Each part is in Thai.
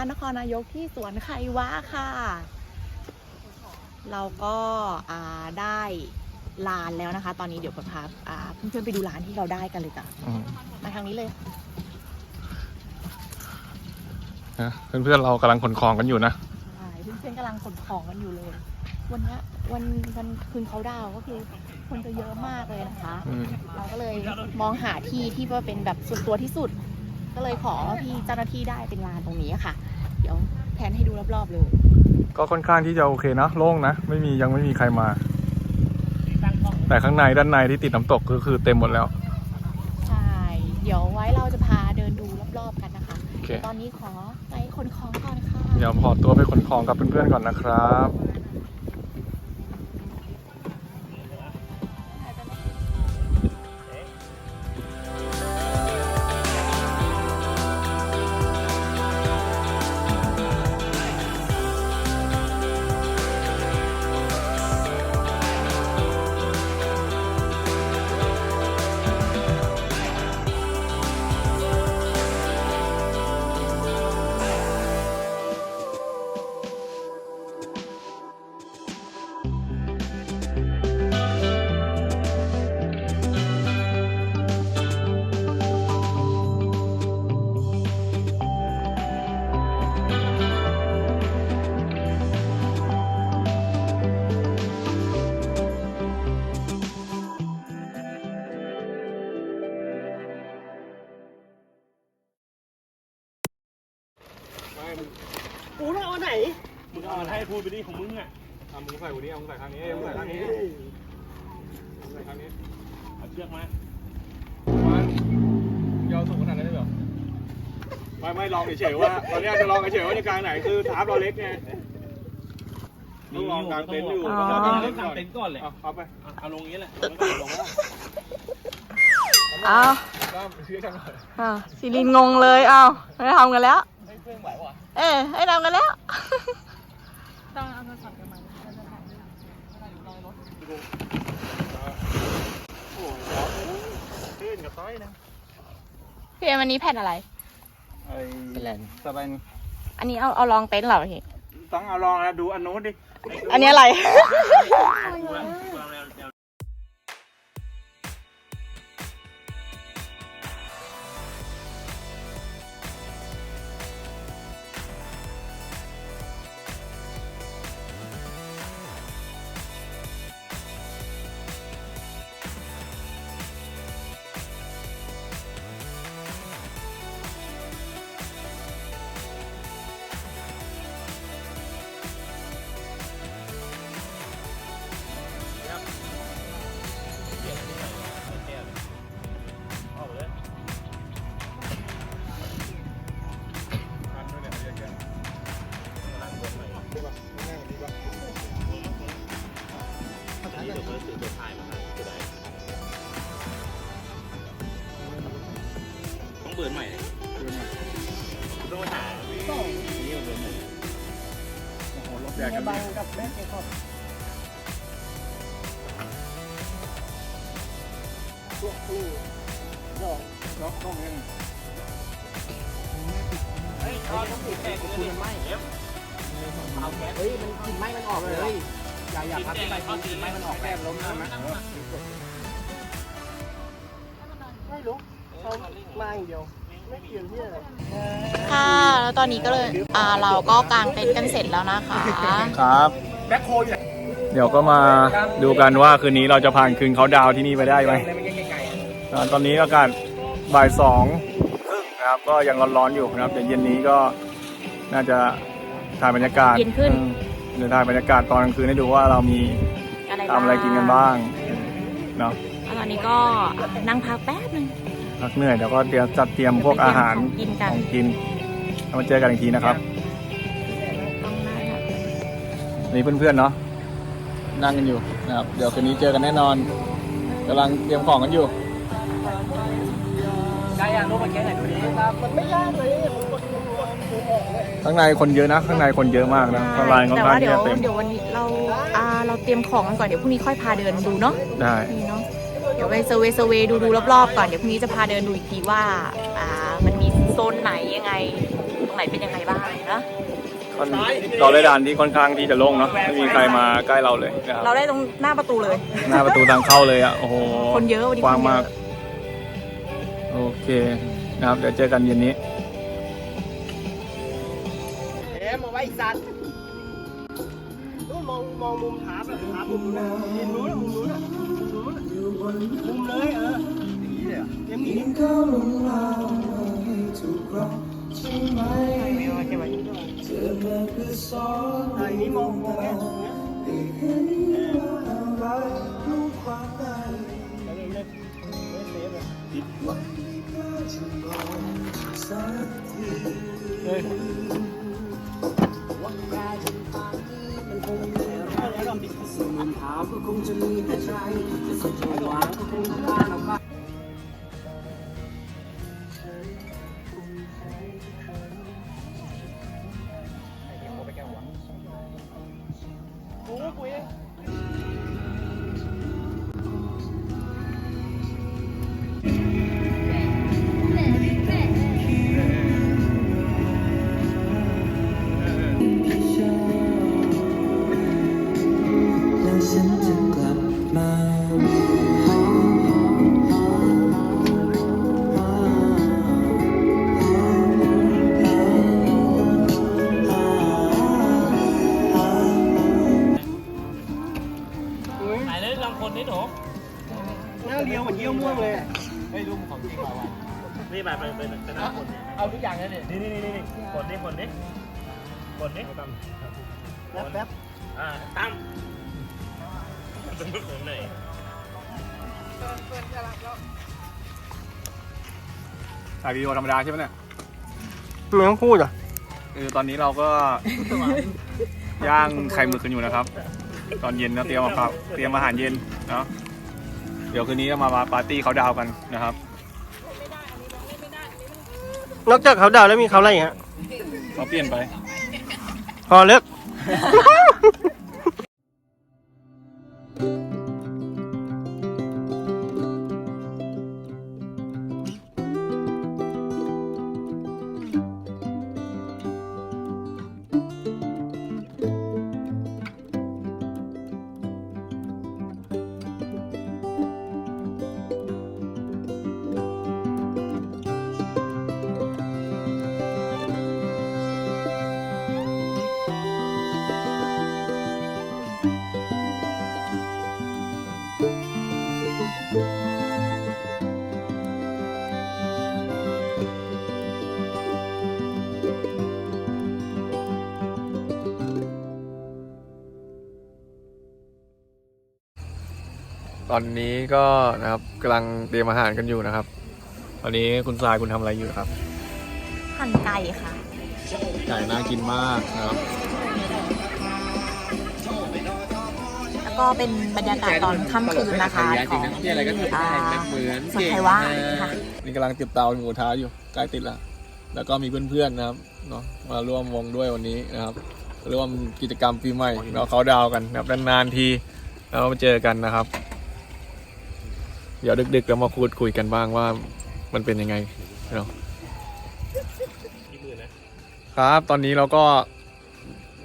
นท์แล้วนะคะ นครนายกที่สวนไควะค่ะ เราก็อ่าได้ลานแล้วนะคะ ตอนนี้เดี๋ยวผมพาอ่าเพื่อนๆไปดูร้านที่เราได้กันเลยจ้ะอืมมาทางนี้เลยนะเพื่อนๆเรากำลังขนของกันอยู่นะใช่เพื่อนๆกำลังขนของกันอยู่เลย วันเนี้ยวันวันคืนเขาดาวน์ก็คือคนจะเยอะมากเลยนะคะอืมเราก็เลยมองหาที่ที่ว่าเป็นแบบส่วนตัวที่สุด ก็เลยขอพี่เจ้าหน้าที่ได้เป็นลานตรงนี้ค่ะ เดี๋ยวแทนให้ดูรอบๆเลยก็ค่อนข้างที่จะโอเคนะโล่งนะไม่มียังไม่มีใครมา แต่ข้างในด้านในที่ติดน้ำตกก็คือเต็มหมดแล้ว ใช่ เดี๋ยวไว้เราจะพาเดินดูรอบๆกันนะคะโอเคตอนนี้ขอไปขนของก่อนค่ะ เดี๋ยวพอตัวไปขนของกับเพื่อนๆก่อนนะครับ พูดไปดิของมึงอะอะมึงใส่วันนี้มึงใส่ข้างนี้มึงใส่ข้างนี้มึงใส่ข้างนี้เอาเชือกมามันยาวสูงขนาดนั้นเลยเหรอไม่ไม่ลองเฉยๆว่าตอนนี้จะลองเฉยๆว่าจะกลางไหนคือทาร์ปเราเล็กไงต้องลองกลางเต็นท์อยู่อ๋อต้องลองเล่กลางนเต็นท์กลางเต็นท์ก่อนเลยเอาเอาไปเอาลงอย่างนี้แหละลงแล้วอ้าวด้ามไปซื้อช่างหน่อยอ้าวซิลินงงเลยอ้าวไม่ได้ทำกันแล้ว ต้องเพื่อนไหววะเอ๊ะให้ทำกันแล้วโอ้ยขึ้นกับต้อยนะพี่เอ็มอันนี้แผ่นอะไร ไอ้เป็นสบายอันนี้เอาเอาลองเต็นท์เหรอพี่ต้องเอาลองแล้วดูอันนู้นดิ อันนี้อะไร แดกกันบังกับแม่เจ้าครับล็อกต้องยังเฮ้ยเอาต้องติดแตกเลยไหม้เอาแก๊สเฮ้ยมันกลิ่นไหม้มันออกเลย อย่าอย่าพับขึ้นไปกลิ่นไหม้มันออกแค่ล้มใช่ไหมไม่รู้เขามาอย่างเดียว ไม่เกี่ยวที่อะไรค่ะแล้วตอนนี้ก็เลยอ่าเราก็กางเต็นท์กันเสร็จแล้วนะคะครับ แบ็คโคอยู่ไหนเดี๋ยวก็มาดูกันว่าคืนนี้เราจะผ่านคืนเขาดาวน์ที่นี่ไปได้ไหมเลยมันยังไกลๆอ่าตอนนี้อากาศบ่ายสองครึ่งนะครับก็ยังร้อนๆอยู่นะครับเดี๋ยวเย็นนี้ก็น่าจะถ่ายบรรยากาศเย็นขึ้นออเดี๋ยวถ่ายบรรยากาศตอนกลางคืนให้ดูว่าเรามีอะไรทำอะไรกินกันบ้างเนาะแล้วตอนนี้ก็นั่งพักแป๊บนึง พักเหนื่อยเดี๋ยวก็เตรียมจัดเตรียมพวกอาหารเดี๋ยวไปเตรียมของกินกันของกินแล้วมาเจอกันอีกทีนะครับ ต้องนั่งนะนี่เพื่อนๆเนาะนั่งกันอยู่นะครับ เดี๋ยวคืนนี้เจอกันแน่นอนกำลังเตรียมของกันอยู่ได้ยังรู้มันแค่ไหนดูดิมันไม่ยากเลยผมกดดูดูออกเลยข้างในคนเยอะนะ ข้างในคนเยอะมากนะข้างในค่อนแต่ข้างว่าที่เดี๋ยวจะเต็มเดี๋ยววันนี้เราอ่าเราเตรียมของกันก่อนเดี๋ยวพรุ่งนี้ค่อยพาเดินดูเนาะได้ นี่เนาะเดี๋ยวไปเซอร์เวย์เซอร์เวย์ดูดูรอบๆก่อน เดี๋ยวพรุ่งนี้จะพาเดินดูอีกทีว่าอ่า มันมีโซนไหนยังไง ตรงไหนเป็นยังไงบ้างนะค่อนเราได้ด่านที่ค่อนข้างที่จะโล่งเนาะไม่มีใครมาใกล้เราเลยนะครับเราได้ตรงหน้าประตูเลย หน้าประตูทางเข้าเลยอะโอ้โหคนเยอะวันนี้กว้างคนเยอะมาก โอเคนะครับเดี๋ยวเจอกันเย็นนี้เอ๊ะมาไว้อีกสัตว์ต้องมองมองมุมถามอะถามมุมนู้นนะ มุมนู้นอะมุมนู้นอะมุมนู้นอะมุมเลยเอออย่างนี้เลยเหรอเต็มนี้ไม่ว่าแค่ไหนอันนี้มองมองแค่ห เป็นคนไหนถ่ายวีดีโอธรรมดาใช่ไหมเนี่ยไม่ต้องพูดอะคือตอนนี้เราก็ ย่างไข่หมึกกันอยู่นะครับ ตอนเย็นนะเตรียมมาครับเตรียมอาหารเย็นเนาะเดี๋ยวคืนนี้จะมาปาร์ตี้เขาดาวน์กันนะครับนอกจากเขาดาวแล้วมีเขาอะไรอีกฮะเขาเปลี่ยนไป พอเลิก ตอนนี้ก็นะครับกำลังเตรียมอาหารกันอยู่นะครับ ตอนนี้คุณทรายคุณทำอะไรอยู่ครับ หั่นไก่ค่ะ ไก่น่ากินมากนะครับ แล้วก็เป็นบรรยากาศตอนค่ำคืนนะคะของที่อ่าสวนไทยว่าค่ะ นี่กำลังติดเตาหมูท้าอยู่ใกล้ติดแล้วแล้วก็มีเพื่อนๆนะครับเนาะมาร่วมวงด้วยวันนี้นะครับร่วมกิจกรรมปีใหม่เราเขาดาวน์กันนะครับนานๆทีเรามาเจอกันนะครับ เดี๋ยวดึกๆเรามาพูดคุยกันบ้างว่ามันเป็นยังไงเนาะครับ ตอนนี้เราก็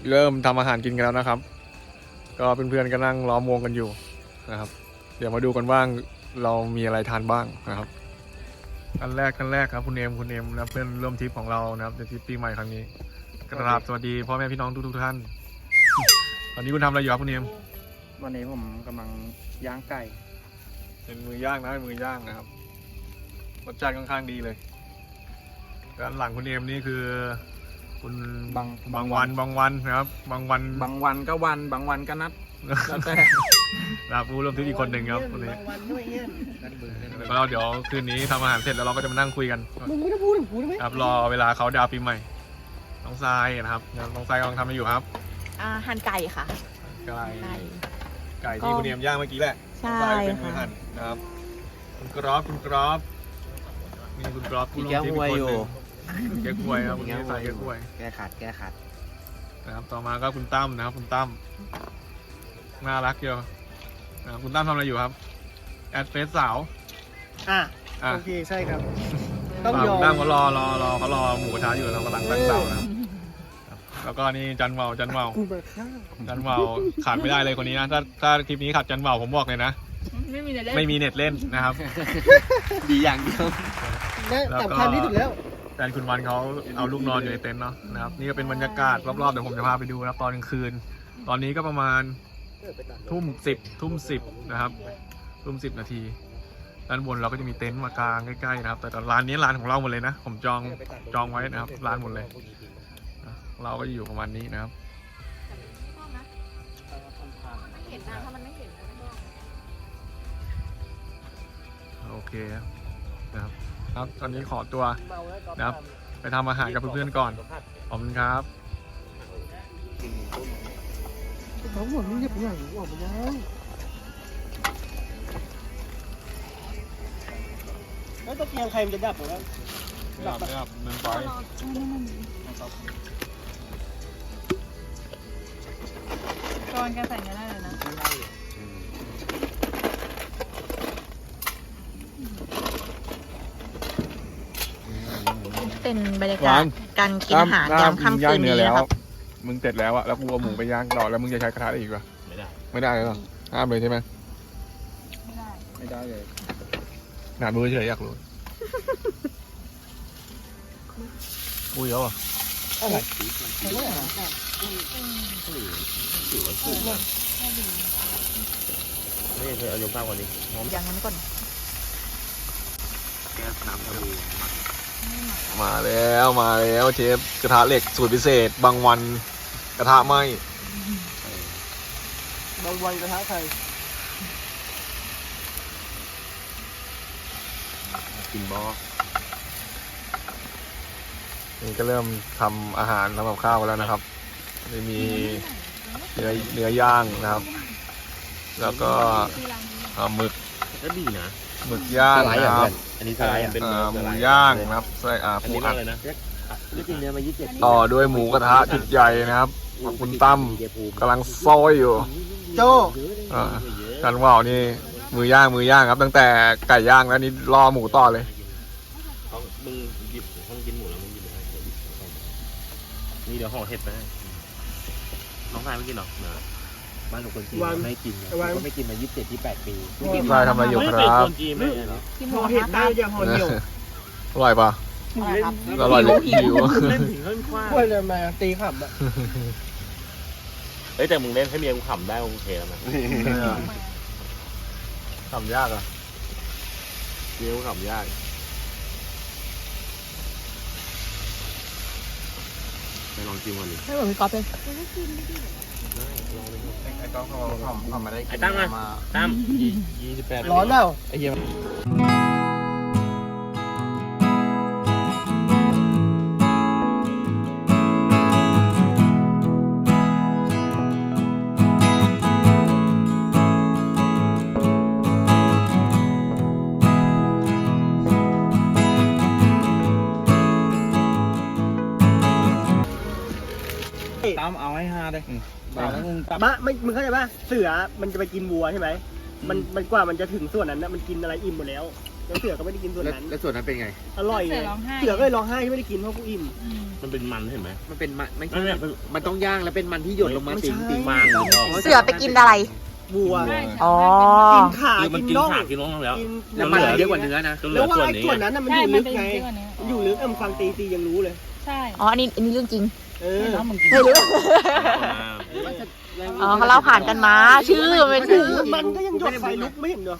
เริ่มทำอาหารกินกันแล้วนะครับ ก็เพื่อนๆก็นั่งล้อมวงกันอยู่นะครับ เดี๋ยวมาดูกันว่างเรามีอะไรทานบ้างนะครับขั้นแรกขั้นแรกครับคุณเอมคุณเอมนะเพื่อนร่วมทริปของเรานะครับในทริปปีใหม่ครั้งนี้กราบสวัสดีพ่อแม่พี่น้องทุกๆท่าน ตอนนี้คุณทำอะไรอยู่ครับคุณเอมวันนี้ผมกำลังย่างไก่ เป็นมือย่างนะเป็นมือย่างนะครับรสชาติค่อนข้างดีเลยด้านหลังคุณเอมนี่คือ คุณบางบางวันบางวันนะครับ บางวันบางวันก็วัน บางวันก็นัดแล้วแต่นะครับผู้ร่วมทริปอีกคนหนึ่งครับคนนี้บางวันด้วยเงี้ยแล้วก็เดี๋ยวคืนนี้ทำอาหารเสร็จแล้วเราก็จะมานั่งคุยกันมึงไม่ต้องพูดถึงกูได้ไหมครับรอเวลาเขาดาวน์ปีใหม่ น้องทรายนะครับน้องทรายกำลังทำอะไรอยู่ครับ อ่าหั่นไก่ค่ะ ไก่ไก่ไก่ที่คุณเนียมย่างเมื่อกี้แหละ ใช่ทรายเป็นมือค่ะหั่นนะครับคุณกรอบคุณกรอบนี่คุณกรอบผู้ร่วมทีมอีกคนหนึ่งแก้ควยครับคุณนี่ใส่แก้ควยแก้ขัดแก้ขัดนะครับต่อมาก็คุณตั้มนะครับ คุณตั้มน่ารักเยอะนะครับคุณตั้มทำอะไรอยู่ครับแอดเฟซสาวอะอะโอเคใช่ครับ ต้องฝั่งยอมนั่งเขารอรอรอเขารอหมูกระทะอยู่เรากำลังตั้งเตานะครับ แล้วก็นี่จันเมาจันเมากูแบบข้าวจันเมาขาดไม่ได้เลยคนนี้นะถ้าถ้าคลิปนี้ขาดจันเมาผมบอกเลยนะไม่มีเล่นไม่มีเน็ตเล่นนะครับ ดีอย่างเดียวนั่นแล้วก็ สำคัญที่สุดแล้ว แฟนคุณวันเขาเอาลูกนอนอยู่ในเต็นท์เนาะนะครับนี่ก็เป็นบรรยากาศรอบๆเดี๋ยวผมจะพาไปดูนะครับตอนกลางคืน ตอนนี้ก็ประมาณทุ่มสิบทุ่มสิบนะครับ ทุ่มสิบนาทีด้านบนเราก็จะมีเต็นท์มากางใกล้ๆนะครับ แต่ตอนร้านนี้ร้านของเราหมดเลยนะ ผมจองจองไว้นะครับร้านหมดเลย นะเราก็อยู่ประมาณนี้นะครับเห็นนะถ้ามันไม่เห็นนะไม่ต้องโอเคนะครับ ครับตอนนี้ขอตัวเมาแล้วก็นะครับ ไปทำอาหารกับเพื่อนๆก่อน ขอบคุณครับเขาหัวมึงเหยียบหนังออกมาแล้วแล้วตะเกียงใครมันจะดับหรอวะไม่ครับไม่ครับมึงไป อนกันใส่เนื้อได้เลยนะเป็นบรรยากาศการกินอาหารยามค่ำคืนนี้นะครับมึงเสร็จแล้วอะแล้วกูเอาหมูไปย่างต่อแล้วมึงจะใช้กระทะได้อีกปะไม่ได้ไม่ได้เลยเหรอห้ามเลยใช่ไหมไม่ได้เลยหนามือเฉยอยากรู้อุ้ยแล้วอะ นี่เธอเอายกข้าวก่อนดิหอมอย่างนั้นก่อนแก้น้ำทะเลมาแล้วมาแล้วเชฟกระทะเหล็กสูตรพิเศษ บางวันกระทะไหมบางวันกระทะใครกินบอนี่ก็เริ่มทำอาหารทำกับข้าวกันแล้วนะครับ จะมีเนื้อเนื้อย่างนะครับ แล้วก็อ่าหมึกก็ดีนะหมึกย่างนะครับอันนี้สไลด์อะเป็นอ่าหมูย่างนะครับใส่อ่าอันปูนี้อัมาดเลยนะนี่กินเนื้อมายี่สิบเจ็ดต่อด้วยหมูกระทะชุดใหญ่นะครับขอบคุณตั้มกำลังซอยอยู่ โจอ่ากันว่าวนี่มือย่างมือย่างครับ ตั้งแต่ไก่ย่างแล้วนี่รอหมูต่อเลย เขามึงหยิบห้องกินหมูแล้วมึงหยิบอะไรนี่เดี๋ยวห่อเห็ดไปให้ น้องชายไม่กินหรอบ้านของคนจีนไม่กินก็ไม่กินมายี่สิบเจ็ดยี่แปดปีชายทำอะไรอยู่ครับคนจีนไม่เหรอที่หห่มูอเห็ดได้อย่าห่อเดียวอร่อยปะครับอร่อยเลยหิวเล่นถึงเล่นคว้าควรจะมาตีขำอะเฮ้ยแต่มึงเล่นให้เมียกูขำได้โอเคแล้วนะทำยากอะเมียกูขำยาก ไปลองกินก่อนดิไม่เหมือนพี่ก๊อฟเลยไอ้ก้องเขาทำมาได้ไอ้ตั้มมาตั้มยี่สิบแปดร้อนเปล่าไอ้เหี้ย บาแล้วมึงตับบ้าไม่มึงเข้าใจป่ะเสือมันจะไปกินวัวใช่ไหมมันมันกว่ามันจะถึงส่วนนั้นนะมันกินอะไรอิ่มหมดแล้วแล้วเสือก็ไม่ได้กินส่วนนั้น แล้วส่วนนั้นเป็นไง อร่อยไงเสือก็เลยร้องไห้ที่ไม่ได้กินเพราะกูอิ่มมันเป็นมันเห็นไหม มันเป็นมันไม่นั่ใช่นแหละมันต้องย่างแล้วเป็นมันที่หยดลงมาไม่ติ่ใช่งติ่งมันเสือไปกินอะไร วัวอ๋อ กินขาคือมันกิกินนน่องขากินน้องแล้ว กินแล้วมันเยอะกว่าเนื้อนะ จนเหลืแล้อวว่าส่วนไอ้นี้ส่วนนั้นน่ะมันอยู่ลึกไงมันอยู่ลึกเอ็มฟังตีตียังรู้เลย ใช่อ๋อ อันนี้อันนี้เรื่องจริง เออไม่รู้อ๋ อเขาเล่าผ่านกันมา ชื่อมันเป็นชื่อมันก็ยังหยดไฟลุกไม่เห็นเหรอ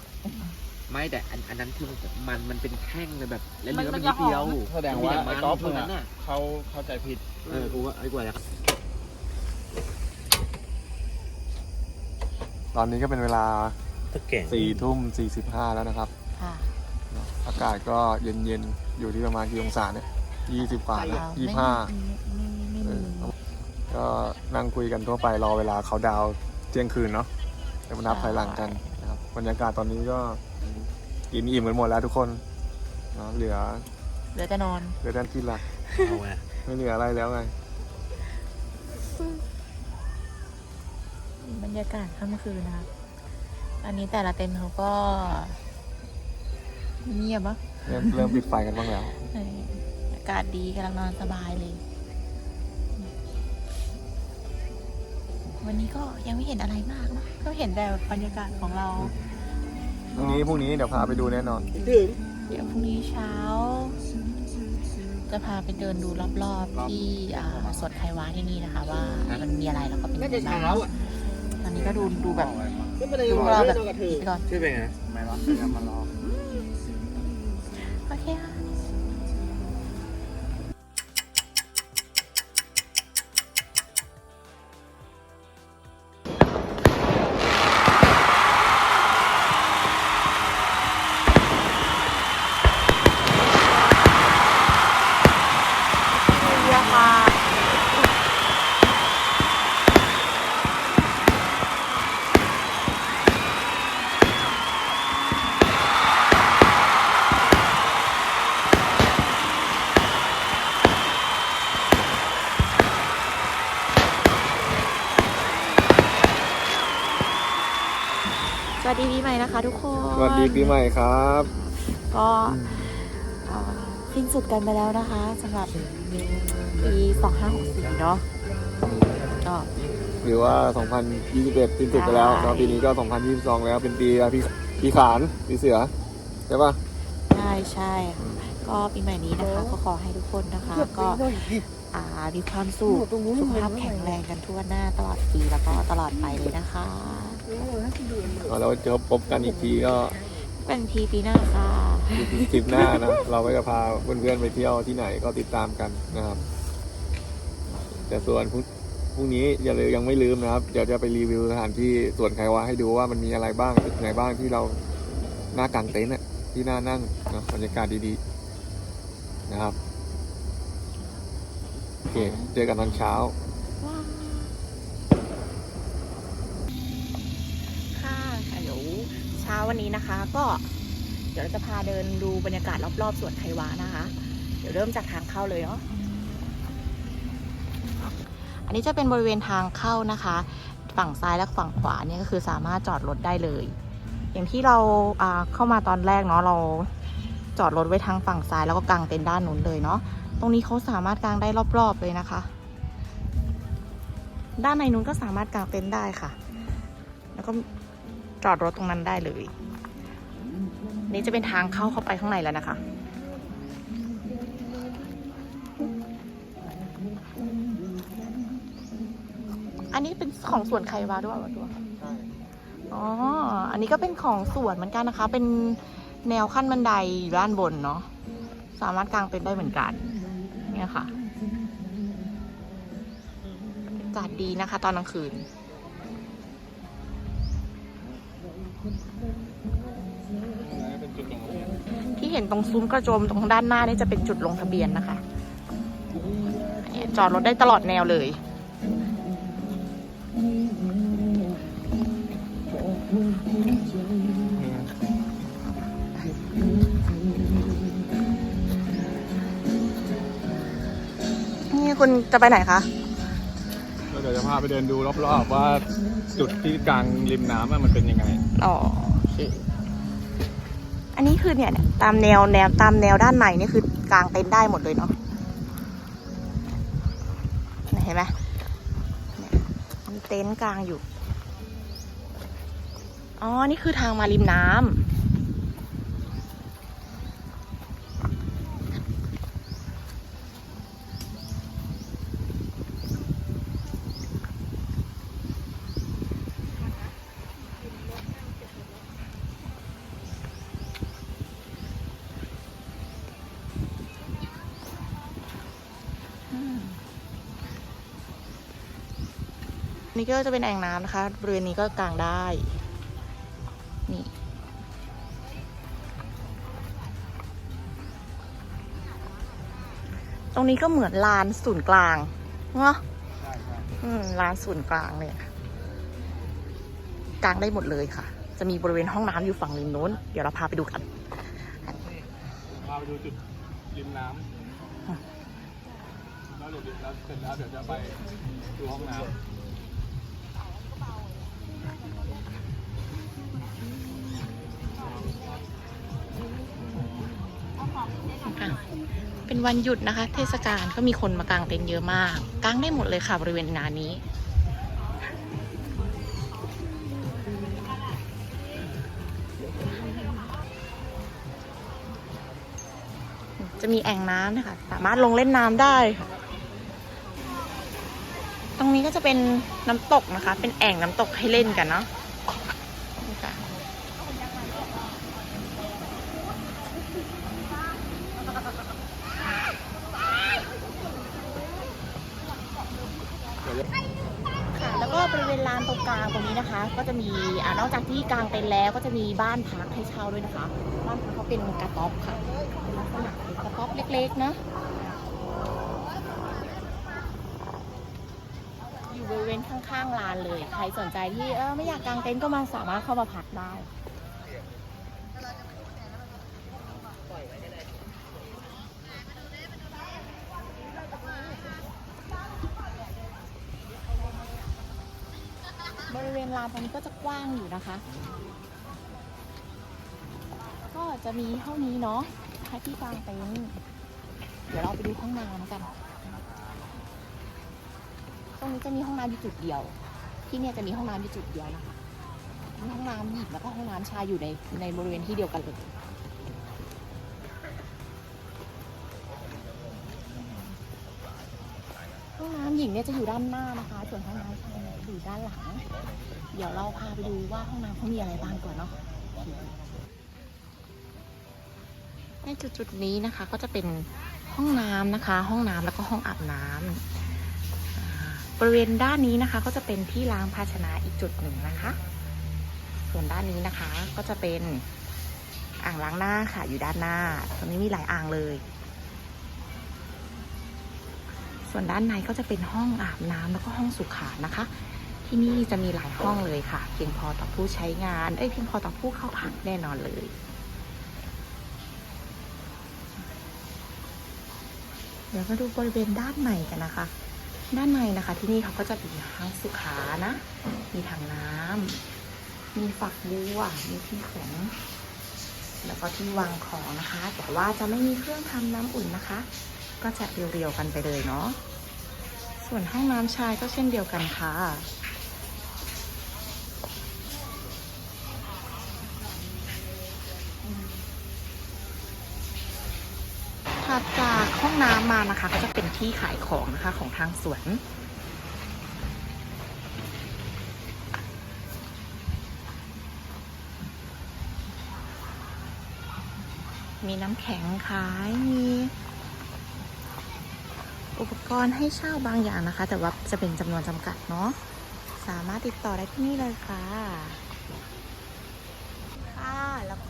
ไม่แต่อันอันนั้นคือมันมันเป็นแท่งเลยแบบแล้วเนื้อมันนิดเดียวแสดงว่าไอ้ก๊อฟมึงนั้อะนน่ะเขาเข้าใจผิดเออกูว่าไอ้กว่าจะตอนนี้ก็เป็นเวลาตะแก่งสี่ทุ่มสี่สิบห้าแล้วนะครับค่ะอากาศก็เย็นๆ อยู่ที่ประมาณกี่องศาเนี่ยยี่สิบกว่าแล้วยี่ห้าไม่ไม่มี ก็นั่งคุยกันทั่วไปรอเวลาเขาดาวน์เที่ยงคืนเนาะเดี๋ยวมานับภายหลังกันนะครับบรรยากาศตอนนี้ก็กินอิ่มกันหมดแล้วทุกคนเนาะเหลือเหลือแต่นอนเหลือด้านที่หลักเอาไงไม่เหลืออะไรแล้วไงบรรยากาศค่ำคืนนะคะอันนี้แต่ละเต็นท์เขาก็ เงียบปะเริ่มเริ่มปิดไฟกันบ้างแล้วเออากาศดีกำลังนอนสบายเลย วันนี้ก็ยังไม่เห็นอะไรมากเนอะก็เห็นแต่บรรยากาศของเรา พรุ่งนี้พรุ่งนี้เดี๋ยวพาไปดูแน่นอน ถึงเดี๋ยวพรุ่งนี้เช้า จะพาไปเดินดูรอบๆที่อ่าสวนไควาที่นี่นะคะ ว่ามันมีอะไรแล้วก็เป็นน่ายังไงจะบ้างเช้าอะตอนนี้ก็ดูดูแบบไม่เป็นไรดูเราเราแบแบบบกับเธอไปก่อน ชื่อเป็นไงไม่รับมารอโอ วัสดีปีใหม่นะคะทุกคนสวัสดีปีใหม่ครับ ก็เอ่อสิ้นสุดกันไปแล้วนะคะสำหรับปี2564 เนาะก็หรือว่า 2021 สิ้นสุดไปแล้วใช่แล้วปีนี้ก็ 2022 แล้วเป็นปีปีปีขานปีเสือ ใช่ปะใช่ใช่ค่ะก็ปีใหม่นี้นะคะ ก็ขอให้ทุกคนนะคะ ก็ อ่ามีความสุขสุขภาพแข็งแรงกันทั่วหน้าตลอดปีแล้วก็ตลอดไปเลยนะคะเอาแล้วจะพบกันอีกทีก็เป็นทีปีหน้าค่ะทริปหน้านะ เราก็จะพาเพื่อนๆไปเที่ยวที่ไหนก็ติดตามกันนะครับ แต่ส่วนพรุ่งพรุ่งนี้อย่าลืมยังไม่ลืมนะครับ เดี๋ยวจะไปรีวิวสถานที่สวนไควาให้ดูว่ามันมีอะไรบ้างจุดไหนบ้างที่เราหน้ากางเต็นท์น่ะที่น่านั่งเนอะบรรยากาศดีๆนะครับโอ เคเจอกันตอนเช้าค่ะค่ะเดี๋ยวเช้าวันนี้นะคะ ก็เดี๋ยวเราจะพาเดินดูบรรยากาศรอบๆสวนไทยวานะคะ เดี๋ยวเริ่มจากทางเข้าเลยเนาะอันนี้จะเป็นบริเวณทางเข้านะคะ ฝั่งซ้ายและฝั่งขวาเนี่ยก็คือสามารถจอดรถได้เลย อย่างที่เราอ่าเข้ามาตอนแรกเนาะเราจอดรถไว้ทางฝั่งซ้ายแล้วก็กางเต็นท์ด้านนู้นเลยเนาะ ตรงนี้เขาสามารถกางได้รอบๆเลยนะคะ ด้านในนู้นก็สามารถกางเต็นท์ได้ค่ะ แล้วก็จอดรถตรงนั้นได้เลย นี่จะเป็นทางเข้าเข้าไปข้างในแล้วนะคะ อันนี้เป็นของสวนไครวาด้วยวะตัวอ๋อ อันนี้ก็เป็นของสวนเหมือนกันนะคะ เป็นแนวขั้นบันไดอยู่ด้านบนเนาะ สามารถกางเต็นท์ได้เหมือนกัน เนี่ยค่ะอากาศดีนะคะ ตอนกลางคืน ที่เห็นตรงซุ้มกระโจมตรงด้านหน้านี่จะเป็นจุดลงทะเบียนนะคะจอดรถได้ตลอดแนวเลย นี่คุณจะไปไหนคะก็เดี๋ยวจะพาไปเดินดูรอบๆว่าจุดที่กลางริมน้ำอะมันเป็นยังไง อ๋อโอเคอันนี้คือเนี่ยเนี่ยตามแนวแนวตามแนวด้านในนี่คือกางเต็นท์ได้หมดเลยเนาะเนี่ยเห็นไหมเนี่ยมีเต็นท์กลางอยู่ อ๋อ นี่คือทางมาริมน้ำ นี่ก็จะเป็นแอ่งน้ำนะคะ บริเวณนี้ก็กางได้ นี่ ตรงนี้ก็เหมือนลานศูนย์กลางเนาะอืมลานศูนย์กลางเลยอะกลางได้หมดเลยค่ะ จะมีบริเวณห้องน้ำอยู่ฝั่งริมนู้น เดี๋ยวเราพาไปดูกัน พาไปดูจุดริมน้ำแล้วเดี๋ยวเดี๋ยวแล้วเสร็จแล้วเดี๋ยวจะไปดูห้องน้ำ เป็นวันหยุดนะคะ เทศกาลก็มีคนมากางเต็นท์เยอะมากกางได้หมดเลยค่ะบริเวณงานนี้ จะมีแอ่งน้ำนะคะ สามารถลงเล่นน้ำได้ค่ะตรงนี้ก็จะเป็นน้ำตกนะคะ เป็นแอ่งน้ำตกให้เล่นกันเนาะนี่ค่ะ ค่ะแล้วก็บริเวณลานตรงกลางตรง นี้นะคะ ก็จะมีอนอกจากที่กลางเต็นท์แล้วก็จะมีบ้านพักให้เช่าด้วยนะคะ บ้านพักเขาเป็นกระต๊อบค่ะลักษณะเป็นกระต๊อบเล็กๆนะอยู่บริเวณข้างๆลานเลย ใครสนใจที่เออไม่อยากกางเต็นท์ก็มาสามารถเข้ามาพักได้ บริเวณลาน ตรงนี้ก็จะกว้างอยู่นะคะ ก็จะมีเท่านี้เนาะถ้ที่กางเต็นท์เดี๋ยวเราไปดูห้องน้ำกัน ตรงนี้จะมีห้องน้ำอยู่จุดเดียว ที่เนี่ยจะมีห้องน้ำอยู่จุดเดียวนะคะมีห้องน้ำหญิงแล้วก็ห้องน้ำชายอยู่ในในบริเวณที่เดียวกันเลยห้องน้ำหญิงเนี่ยจะอยู่ด้านหน้านะคะ ส่วนห้องน้ำชายอยู่ด้านหลัง เดี๋ยวเราพาไปดูว่าห้องน้ำเขามีอะไรบ้างก่อนเนาะในจุดจุดๆนี้นะคะก็จะเป็นห้องน้ำนะคะ ห้องน้ำแล้วก็ห้องอาบน้ำอ่าบริเวณด้านนี้นะคะ ก็จะเป็นที่ล้างภาชนะอีกจุดหนึ่งนะคะ ส่วนด้านนี้นะคะก็จะเป็นอ่างล้างหน้าค่ะอยู่ด้านหน้า ตรงนี้มีหลายอ่างเลย ส่วนด้านในก็จะเป็นห้องอาบน้ำแล้วก็ห้องสุขานะคะ ที่นี่จะมีหลายห้องเลยค่ะ เพียงพอต่อผู้ใช้งาน เอ้ยเพียงพอต่อผู้เข้าพักแน่นอนเลย เดี๋ยวมาดูบริเวณด้านในกันนะคะ ด้านในนะคะ ที่นี่เขาก็จะมีห้องสุขานะ มีถังน้ำมีฝักบัว มีที่แขวนแล้วก็ที่วางของนะคะ แต่ว่าจะไม่มีเครื่องทำน้ำอุ่นนะคะ ก็จะเรียวๆกันไปเลยเนาะส่วนห้องน้ำชายก็เช่นเดียวกันค่ะ ถัดจากห้องน้ำมานะคะ ก็จะเป็นที่ขายของนะคะของทางสวน มีน้ำแข็งขายมีอุปกรณ์ให้เช่าบางอย่างนะคะ แต่ว่าจะเป็นจำนวนจำกัดเนาะสามารถติดต่อได้ที่นี่เลยค่ะ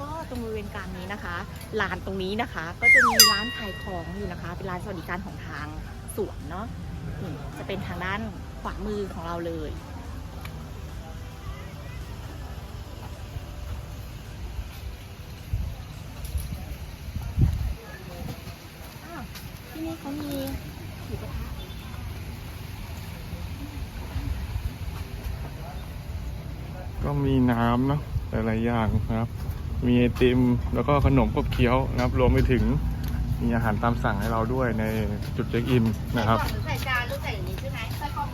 ก็ตรงบริเวณกลางนี้นะคะลานตรงนี้นะคะ ก็จะมีร้านขายของอยู่นะคะ เป็นร้านสวัสดิการของทางสวนเนาะจะเป็นทางด้านขวามือของเราเลยที่นี่เขามีหมูกระทะก็มีน้ำเนาะหลายๆอย่างครับ มีไอติม แล้วก็ขนมขบเคี้ยวนะครับ รวมไปถึงมีอาหารตามสั่งให้เราด้วยในจุดเช็คอินนะครับใส่จานหรือใส่อย่างนี้ใช่ไหมใส่กล่อง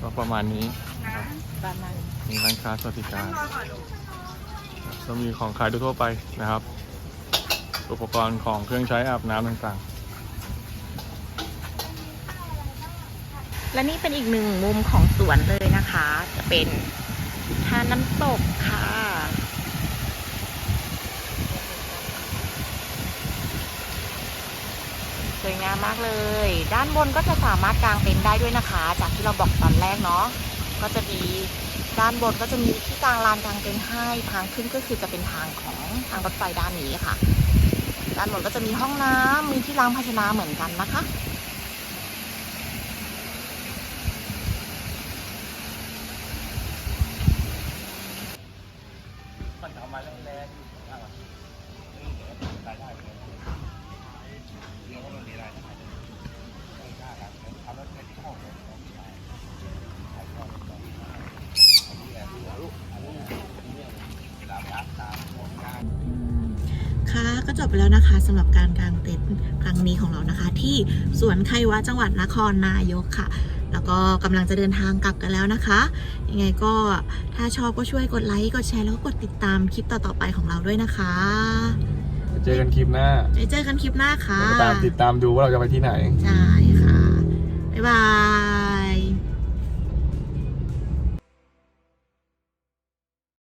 ก็ประมาณนี้นะประมาณมีร้านค้าสวัสดิการก็มีของขายทั่วๆไปนะครับ อุปกรณ์ของเครื่องใช้อาบน้ำต่างๆและนี่เป็นอีกหนึ่งมุมของสวนเลยนะคะ จะเป็นทานน้ำตกค่ะ สวยงามมากเลย ด้านบนก็จะสามารถกางเต็นท์ได้ด้วยนะคะ จากที่เราบอกตอนแรกเนาะ ก็จะมีด้านบนก็จะมีที่กลางลานกางเต็นท์ให้ ทางขึ้นก็คือจะเป็นทางของทางรถไฟด้านนี้ค่ะ ด้านบนก็จะมีห้องน้ำมีที่ล้างภาชนะเหมือนกันนะคะค่ะก็ก็จบ ไปแล้วนะคะสำหรับการกางเต็นท์ครั้งนี้ของเรานะคะ ที่สวนไควะจังหวัดนครนายกค่ะ แล้วก็กำลังจะเดินทางกลับกันแล้วนะคะ ยังไงก็ถ้าชอบก็ช่วยกดไลค์กดแชร์แล้วก็กดติดตามคลิปต่อๆไปของเราด้วยนะคะเจอกันคลิปหน้าไว้เจอกันคลิปหน้าค่ะตามติดตามดูว่าเราจะไปที่ไหนใช่ค่ะบ๊ายบาย